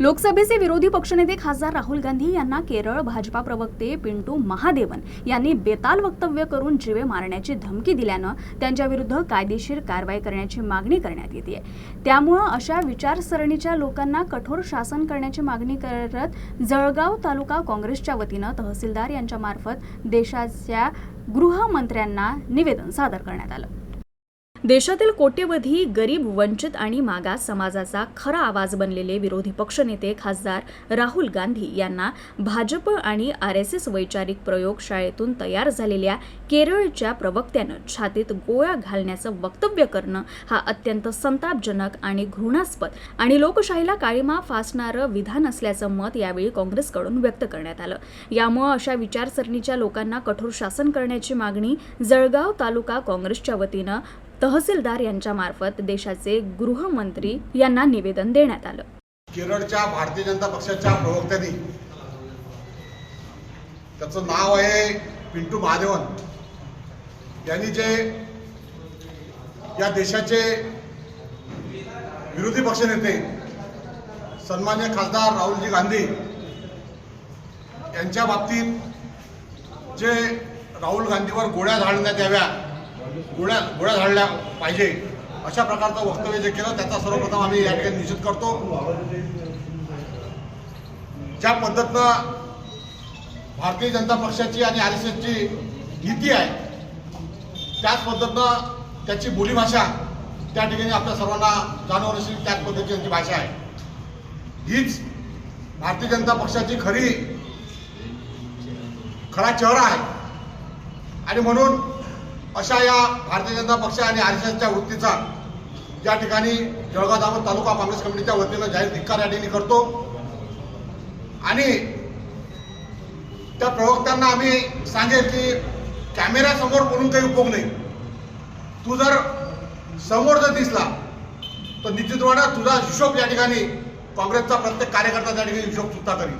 लोकसभेचे विरोधी पक्षनेते खासदार राहुल गांधी यांना केरळ भाजपा प्रवक्ते पिंटू महादेवन यांनी बेताल वक्तव्य करून जीवे मारण्याची धमकी दिल्यानं त्यांच्याविरुद्ध कायदेशीर कारवाई करण्याची मागणी करण्यात येते. त्यामुळं अशा विचारसरणीच्या लोकांना कठोर शासन करण्याची मागणी करत जळगाव तालुका काँग्रेसच्या वतीनं तहसीलदार यांच्यामार्फत देशाच्या गृहमंत्र्यांना निवेदन सादर करण्यात आलं. देशातील कोट्यवधी गरीब वंचित आणि मागास समाजाचा खरा आवाज बनलेले विरोधी पक्षनेते खासदार राहुल गांधी यांना भाजप आणि आर एस एस वैचारिक प्रयोगशाळेतून तयार झालेल्या केरळच्या प्रवक्त्यानं छातीत गोळ्या घालण्याचं वक्तव्य करणं हा अत्यंत संतापजनक आणि घृणास्पद आणि लोकशाहीला काळीमा फासणारं विधान असल्याचं मत यावेळी काँग्रेसकडून व्यक्त करण्यात आलं. यामुळं अशा विचारसरणीच्या लोकांना कठोर शासन करण्याची मागणी जळगाव तालुका काँग्रेसच्या वतीनं तहसीलदार यांच्या मार्फत देशाचे गृहमंत्री यांना निवेदन देण्यात आलं. केरळच्या भारतीय जनता पक्षाच्या प्रवक्त्यांनी त्याचं नाव आहे पिंटू महादेवन. यांनी जे या देशाचे विरोधी पक्षनेते सन्मान्य खासदार राहुलजी गांधी यांच्या बाबतीत जे राहुल गांधीवर गोळ्या झाडण्यात याव्या गुण्या गुण्या झाडल्या पाहिजे. अशा प्रकारचं वक्तव्य जे केलं त्याचा सर्वप्रथम आम्ही या ठिकाणी निषेध करतो. ज्या पद्धतीनं भारतीय जनता पक्षाची आणि आर एस एसची नीती आहे त्याच पद्धतीनं त्याची बोलीभाषा त्या ठिकाणी आपल्या सर्वांना जाणवत असेल त्याच पद्धतीची त्यांची भाषा आहे. हीच भारतीय जनता पक्षाची खरी खरा चेहरा आहे. आणि म्हणून अशा या भारतीय जनता पक्ष आणि आर एस एसच्या वृत्तीचा या ठिकाणी जळगाव दामोद तालुका काँग्रेस कमिटीच्या वतीनं जाहीर धिक्कार या ठिकाणी करतो. आणि त्या प्रवक्त्यांना आम्ही सांगेल की कॅमेऱ्यासमोर बोलून काही उपयोग नाही. तू जर समोर जर दिसला तर निश्चितपणे तुझा हिशोब या ठिकाणी काँग्रेसचा प्रत्येक कार्यकर्ता त्या ठिकाणी हिशोब सुद्धा करील.